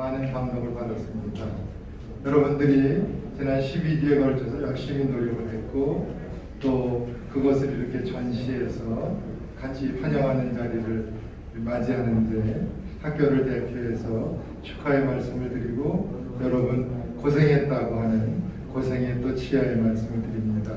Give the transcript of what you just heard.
많은 감동을 받았습니다. 여러분들이 지난 12주에 걸쳐서 열심히 노력을 했고 또 그것을 이렇게 전시해서 같이 환영하는 자리를 맞이하는데 학교를 대표해서 축하의 말씀을 드리고 여러분 고생했다고 하는 고생의 또 치아의 말씀을 드립니다.